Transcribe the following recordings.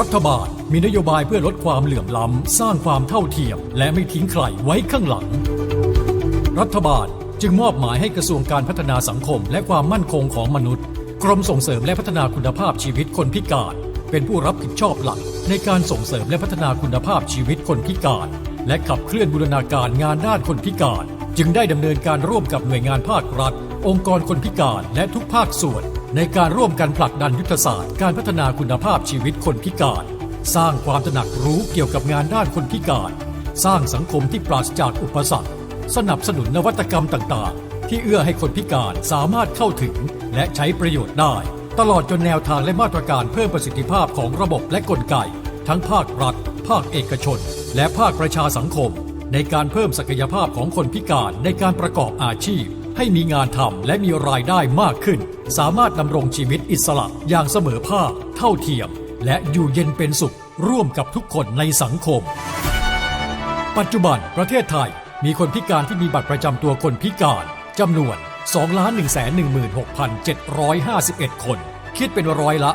รัฐบาลมีนโยบายเพื่อลดความเหลื่อมล้ำ สร้างความเท่าเทียม และไม่ทิ้งใครไว้ข้างหลัง รัฐบาลจึงมอบหมายให้กระทรวงการพัฒนาสังคม และความมั่นคงของมนุษย์ กรมส่งเสริมและพัฒนาคุณภาพชีวิตคนพิการ เป็นผู้รับผิดชอบหลัก ในการส่งเสริมและพัฒนาคุณภาพชีวิตคนพิการ และขับเคลื่อนบูรณาการงานด้านคนพิการ จึงได้ดำเนินการร่วมกับหน่วยงานภาครัฐ องค์กรคนพิการและทุกภาคส่วน ในการร่วมกันผลักดันยุทธศาสตร์ การพัฒนาคุณภาพชีวิตคนพิการ สร้างความตระหนักรู้เกี่ยวกับงานด้านคนพิการ สร้างสังคมที่ปราศจากอุปสรรค สนับสนุนนวัตกรรมต่างๆ ที่เอื้อให้คนพิการสามารถเข้าถึง และใช้ประโยชน์ได้ ตลอดจนแนวทางและมาตรการเพิ่มประสิทธิภาพของระบบและกลไก ทั้งภาครัฐ ภาคเอกชน และภาคประชาสังคม ในการเพิ่มศักยภาพของคนพิการในการประกอบอาชีพ ให้มีงานทำและมีรายได้มากขึ้น สามารถดำรงชีวิตอิสระอย่างเสมอภาคเท่าเทียม และอยู่เย็นเป็นสุข ร่วมกับทุกคนในสังคม ปัจจุบันประเทศไทยมีคนพิการที่มีบัตรประจำตัวคนพิการจำนวน 2,116,751 คน คิดเป็นร้อยละ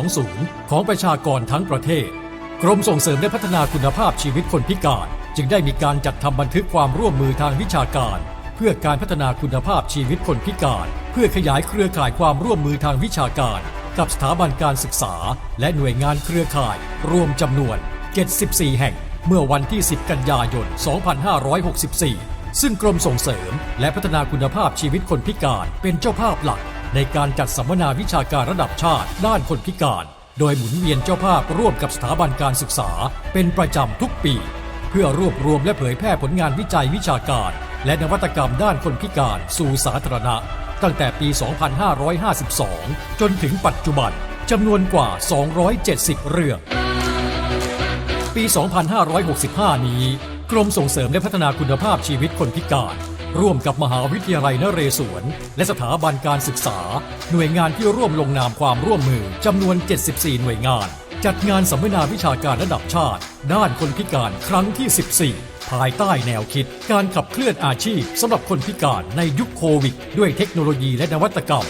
3.20 ของประชากรทั้งประเทศ กรมส่งเสริมและพัฒนาคุณภาพชีวิตคนพิการ จึงได้มีการจัดทำบันทึกความร่วมมือทางวิชาการ พื่อการพัฒนาคุณภาพชีวิตคนพิการ เพื่อขยายเครือข่ายความร่วมมือทางวิชาการ กับสถาบันการศึกษา และหน่วยงานเครือข่าย รวมจำนวน 74 แห่ง เมื่อวันที่ 10 กันยายน 2564 ซึ่งกรมส่งเสริม และพัฒนาคุณภาพชีวิตคนพิการเป็นเจ้าภาพหลัก ในการจัดสัมมนาวิชาการระดับชาติด้านคนพิการ โดยหมุนเวียนเจ้าภาพร่วมกับสถาบันการศึกษา เป็นประจำทุกปี เพื่อรวบรวมและเผยแพร่ผลงานวิจัยวิชาการ และนวัตกรรมด้านคนพิการสู่สาธารณะ ตั้งแต่ปี 2552 จนถึงปัจจุบันจำนวนกว่า 270 เรื่อง ปี 2565 นี้ กรมส่งเสริมและพัฒนาคุณภาพชีวิตคนพิการ ร่วมกับมหาวิทยาลัยนเรศวร และสถาบันการศึกษา หน่วยงานที่ร่วมลงนามความร่วมมือจำนวน 74 หน่วยงาน จัดงานสัมมนาวิชาการระดับชาติ ด้านคนพิการครั้งที่ 14 ภายใต้แนวคิด การขับเคลื่อนอาชีพสำหรับคนพิการในยุคโควิด ด้วยเทคโนโลยีและนวัตกรรม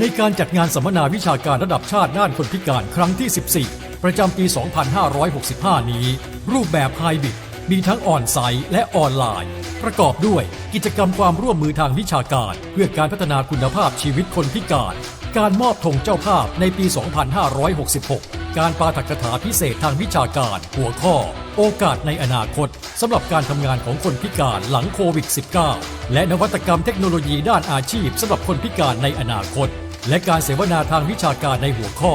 ในการจัดงานสัมมนาวิชาการระดับชาติด้านคนพิการครั้งที่ 14 ประจำปี 2565 นี้ รูปแบบไฮบริดมีทั้งออนไซต์และออนไลน์ ประกอบด้วยกิจกรรมความร่วมมือทางวิชาการ เพื่อการพัฒนาคุณภาพชีวิตคนพิการ การมอบธงเจ้าภาพในปี 2566 การปาฐกถาพิเศษทางวิชาการ หัวข้อ โอกาสในอนาคตสำหรับการทำงานของคนพิการหลังโควิด -19 และนวัตกรรมเทคโนโลยีด้านอาชีพสำหรับคนพิการในอนาคต และการเสวนาทางวิชาการในหัวข้อ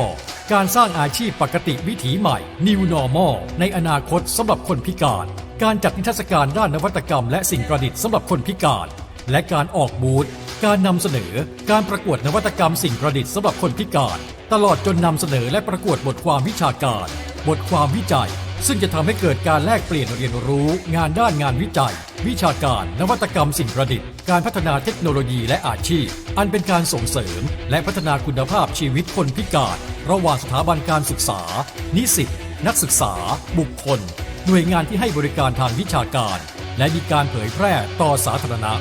การสร้างอาชีพปกติวิถีใหม่ New Normal ในอนาคตสำหรับคนพิการ การจัดนิทรรศการด้านนวัตกรรมและสิ่งประดิษฐ์สำหรับคนพิการ และการออกบูธ การนำเสนอการประกวดนวัตกรรมสิ่งประดิษฐ์สำหรับคนพิการ ตลอดจนนำเสนอและประกวดบทความวิชาการ บทความวิจัย ซึ่งจะทำให้เกิดการแลกเปลี่ยนเรียนรู้ งานด้านงานวิจัย วิชาการ นวัตกรรมสิ่งประดิษฐ์ การพัฒนาเทคโนโลยีและอาชีพ อันเป็นการส่งเสริม และพัฒนาคุณภาพชีวิตคนพิการ ระหว่างสถาบันการศึกษา นิสิตนักศึกษา บุคคล หน่วยงานที่ให้บริการทางวิชาการ และมีการเผยแพร่ต่อสาธารณะ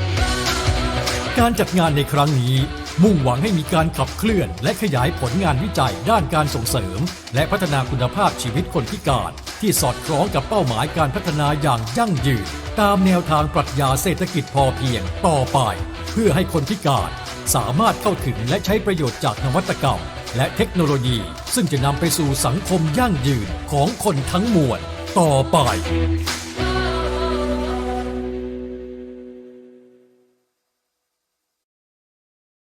การจัดงานในครั้งนี้ มุ่งหวังให้มีการขับเคลื่อน และขยายผลงานวิจัยด้านการส่งเสริม และพัฒนาคุณภาพชีวิตคนพิการ ที่สอดคล้องกับเป้าหมายการพัฒนาอย่างยั่งยืน ตามแนวทางปรัชญาเศรษฐกิจพอเพียงต่อไป เพื่อให้คนพิการ สามารถเข้าถึงและใช้ประโยชน์จากนวัตกรรม และเทคโนโลยี ซึ่งจะนำไปสู่สังคมยั่งยืนของคนทั้งมวลต่อไป